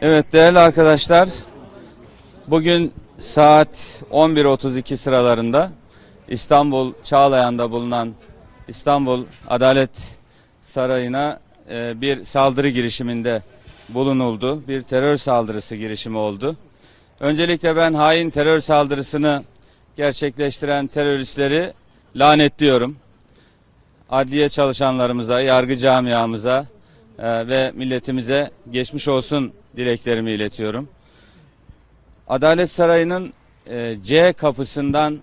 Evet değerli arkadaşlar, bugün saat 11.32 sıralarında İstanbul Çağlayan'da bulunan İstanbul Adalet Sarayı'na e, bir saldırı girişiminde bulunuldu. Bir terör saldırısı girişimi oldu. Öncelikle ben hain terör saldırısını gerçekleştiren teröristleri lanetliyorum. Adliye çalışanlarımıza, yargı camiamıza ve milletimize geçmiş olsun dileklerimi iletiyorum. Adalet Sarayı'nın e, C kapısından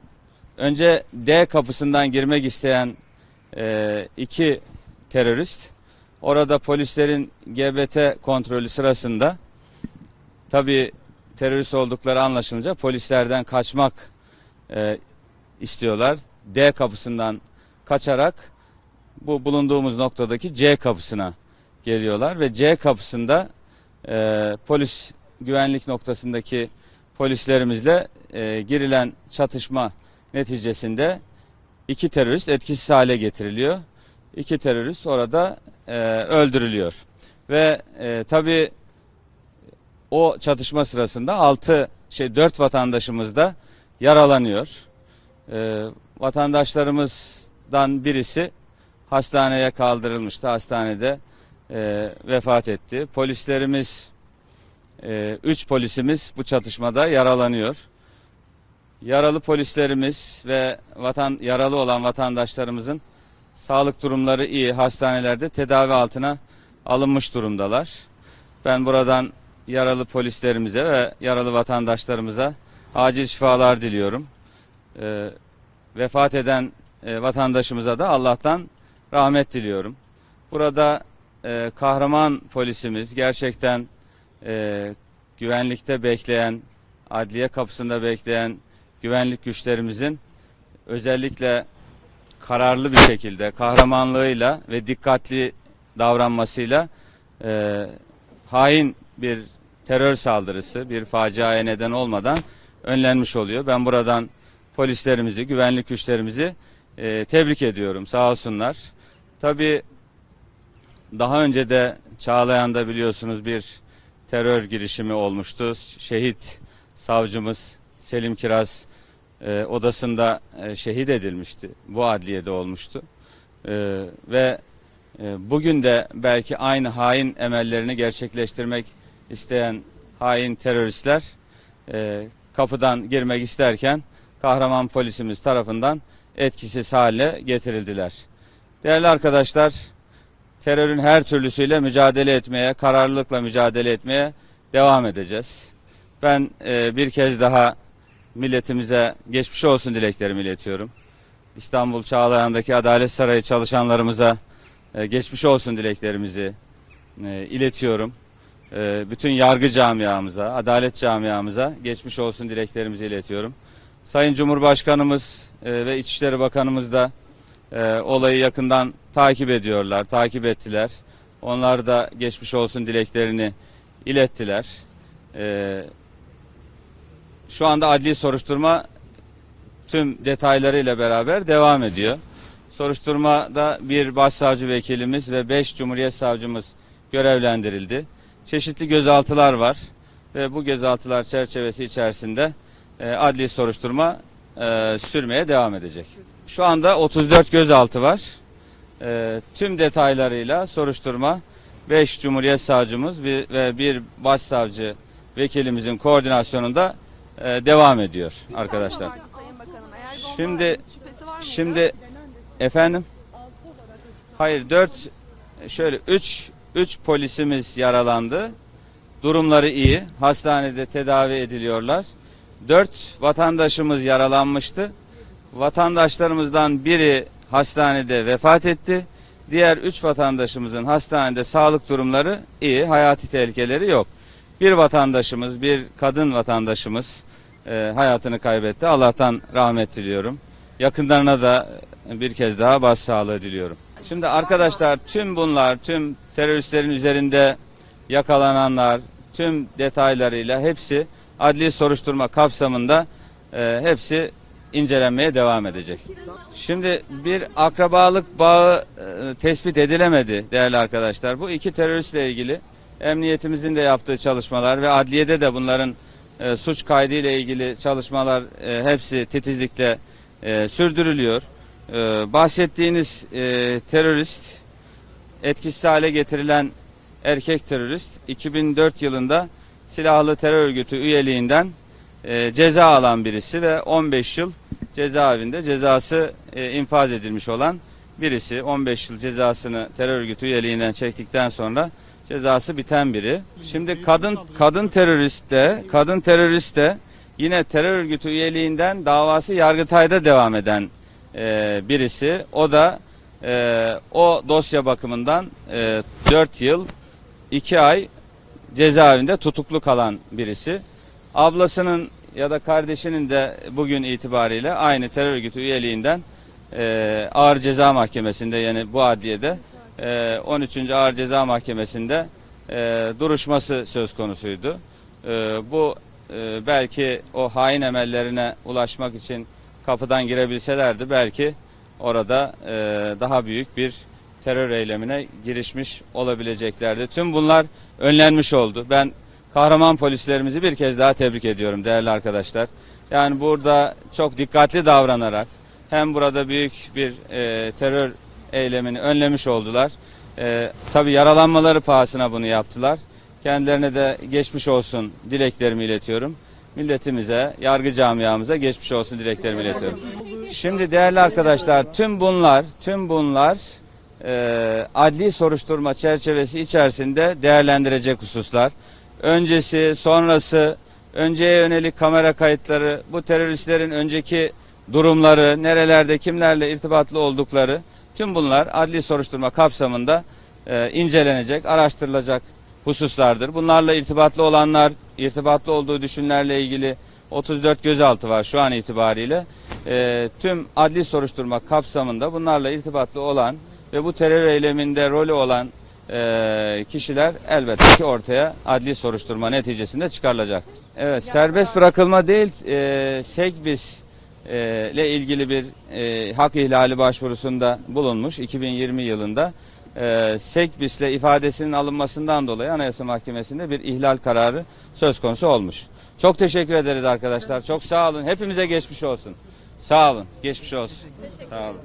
önce D kapısından girmek isteyen e, iki terörist orada polislerin GBT kontrolü sırasında tabi terörist oldukları anlaşılınca polislerden kaçmak e, istiyorlar. D kapısından kaçarak bu bulunduğumuz noktadaki C kapısına geliyorlar ve C kapısında e, polis güvenlik noktasındaki polislerimizle e, girilen çatışma neticesinde iki terörist etkisiz hale getiriliyor. İki terörist orada e, öldürülüyor. Ve e, tabi o çatışma sırasında altı şey dört vatandaşımız da yaralanıyor. E, vatandaşlarımızdan birisi hastaneye kaldırılmıştı. Hastanede e, vefat etti. Polislerimiz, e, üç polisimiz bu çatışmada yaralanıyor. Yaralı polislerimiz ve vatan yaralı olan vatandaşlarımızın sağlık durumları iyi. Hastanelerde tedavi altına alınmış durumdalar. Ben buradan yaralı polislerimize ve yaralı vatandaşlarımıza acil şifalar diliyorum. E, vefat eden e, vatandaşımıza da Allah'tan rahmet diliyorum. Burada e, kahraman polisimiz gerçekten e, güvenlikte bekleyen, adliye kapısında bekleyen güvenlik güçlerimizin özellikle kararlı bir şekilde, kahramanlığıyla ve dikkatli davranmasıyla e, hain bir terör saldırısı, bir faciaya neden olmadan önlenmiş oluyor. Ben buradan polislerimizi, güvenlik güçlerimizi e, tebrik ediyorum. Sağ olsunlar. Tabii daha önce de Çağlayan'da biliyorsunuz bir terör girişimi olmuştu. Şehit savcımız Selim Kiraz e, odasında e, şehit edilmişti. Bu adliyede olmuştu. E, ve e, bugün de belki aynı hain emellerini gerçekleştirmek isteyen hain teröristler e, kapıdan girmek isterken kahraman polisimiz tarafından etkisiz hale getirildiler. Değerli arkadaşlar, terörün her türlüsüyle mücadele etmeye, kararlılıkla mücadele etmeye devam edeceğiz. Ben e, bir kez daha milletimize geçmiş olsun dileklerimi iletiyorum. İstanbul Çağlayan'daki Adalet Sarayı çalışanlarımıza e, geçmiş olsun dileklerimizi e, iletiyorum. E, bütün yargı camiamıza, adalet camiamıza geçmiş olsun dileklerimizi iletiyorum. Sayın Cumhurbaşkanımız e, ve İçişleri Bakanımız da e, olayı yakından takip ediyorlar, takip ettiler. Onlar da geçmiş olsun dileklerini ilettiler. E, şu anda adli soruşturma tüm detaylarıyla beraber devam ediyor. Soruşturmada bir başsavcı vekilimiz ve beş cumhuriyet savcımız görevlendirildi. Çeşitli gözaltılar var ve bu gözaltılar çerçevesi içerisinde e, adli soruşturma e, sürmeye devam edecek. Şu anda 34 gözaltı var. E, tüm detaylarıyla soruşturma 5 Cumhuriyet Savcımız bir- ve bir başsavcı vekilimizin koordinasyonunda e, devam ediyor arkadaşlar. vardı Sayın Bakanım. Eğer bomba Şimdi şüphesi var mıydı? şimdi efendim Hayır 4 şöyle 3 3 polisimiz yaralandı. Durumları iyi. Hastanede tedavi ediliyorlar. 4 vatandaşımız yaralanmıştı. Vatandaşlarımızdan biri hastanede vefat etti. Diğer 3 vatandaşımızın hastanede sağlık durumları iyi. Hayati tehlikeleri yok. Bir vatandaşımız, bir kadın vatandaşımız e, hayatını kaybetti. Allah'tan rahmet diliyorum. Yakınlarına da bir kez daha başsağlığı diliyorum. Şimdi arkadaşlar tüm bunlar, tüm teröristlerin üzerinde yakalananlar, tüm detaylarıyla hepsi adli soruşturma kapsamında e, hepsi incelenmeye devam edecek. Şimdi bir akrabalık bağı e, tespit edilemedi değerli arkadaşlar. Bu iki teröristle ilgili emniyetimizin de yaptığı çalışmalar ve adliyede de bunların e, suç kaydı ile ilgili çalışmalar e, hepsi titizlikle e, sürdürülüyor. Bahsettiğiniz terörist etkisiz hale getirilen erkek terörist 2004 yılında silahlı terör örgütü üyeliğinden e, ceza alan birisi ve 15 yıl cezaevinde cezası e, infaz edilmiş olan birisi 15 yıl cezasını terör örgütü üyeliğinden çektikten sonra cezası biten biri. Şimdi kadın kadın terörist de kadın terörist de yine terör örgütü üyeliğinden davası Yargıtay'da devam eden e, birisi. O da e, o dosya bakımından e, 4 yıl 2 ay cezaevinde tutuklu kalan birisi. Ablasının ya da kardeşinin de bugün itibariyle aynı terör örgütü üyeliğinden e, ağır ceza mahkemesinde yani bu adliyede e, 13. ağır ceza mahkemesinde e, duruşması söz konusuydu. E, bu e, belki o hain emellerine ulaşmak için kapıdan girebilselerdi belki orada e, daha büyük bir terör eylemine girişmiş olabileceklerdi. Tüm bunlar önlenmiş oldu. Ben kahraman polislerimizi bir kez daha tebrik ediyorum değerli arkadaşlar. Yani burada çok dikkatli davranarak hem burada büyük bir e, terör eylemini önlemiş oldular. E, tabii yaralanmaları pahasına bunu yaptılar. Kendilerine de geçmiş olsun dileklerimi iletiyorum. Milletimize, yargı camiamıza geçmiş olsun dileklerimi iletiyorum. Şimdi değerli arkadaşlar tüm bunlar, tüm bunlar e, adli soruşturma çerçevesi içerisinde değerlendirecek hususlar. Öncesi, sonrası, önceye yönelik kamera kayıtları, bu teröristlerin önceki durumları, nerelerde kimlerle irtibatlı oldukları, tüm bunlar adli soruşturma kapsamında e, incelenecek, araştırılacak hususlardır. Bunlarla irtibatlı olanlar, irtibatlı olduğu düşünlerle ilgili 34 gözaltı var şu an itibariyle. E, tüm adli soruşturma kapsamında bunlarla irtibatlı olan ve bu terör eyleminde rolü olan e, kişiler elbette ki ortaya adli soruşturma neticesinde çıkarılacaktır. Evet, serbest bırakılma değil, e, Segbis e, ile ilgili bir e, hak ihlali başvurusunda bulunmuş 2020 yılında. E, Sekbis'le ifadesinin alınmasından dolayı Anayasa Mahkemesi'nde bir ihlal kararı söz konusu olmuş. Çok teşekkür ederiz arkadaşlar. Çok sağ olun. Hepimize geçmiş olsun. Sağ olun. Geçmiş olsun. Sağ olun.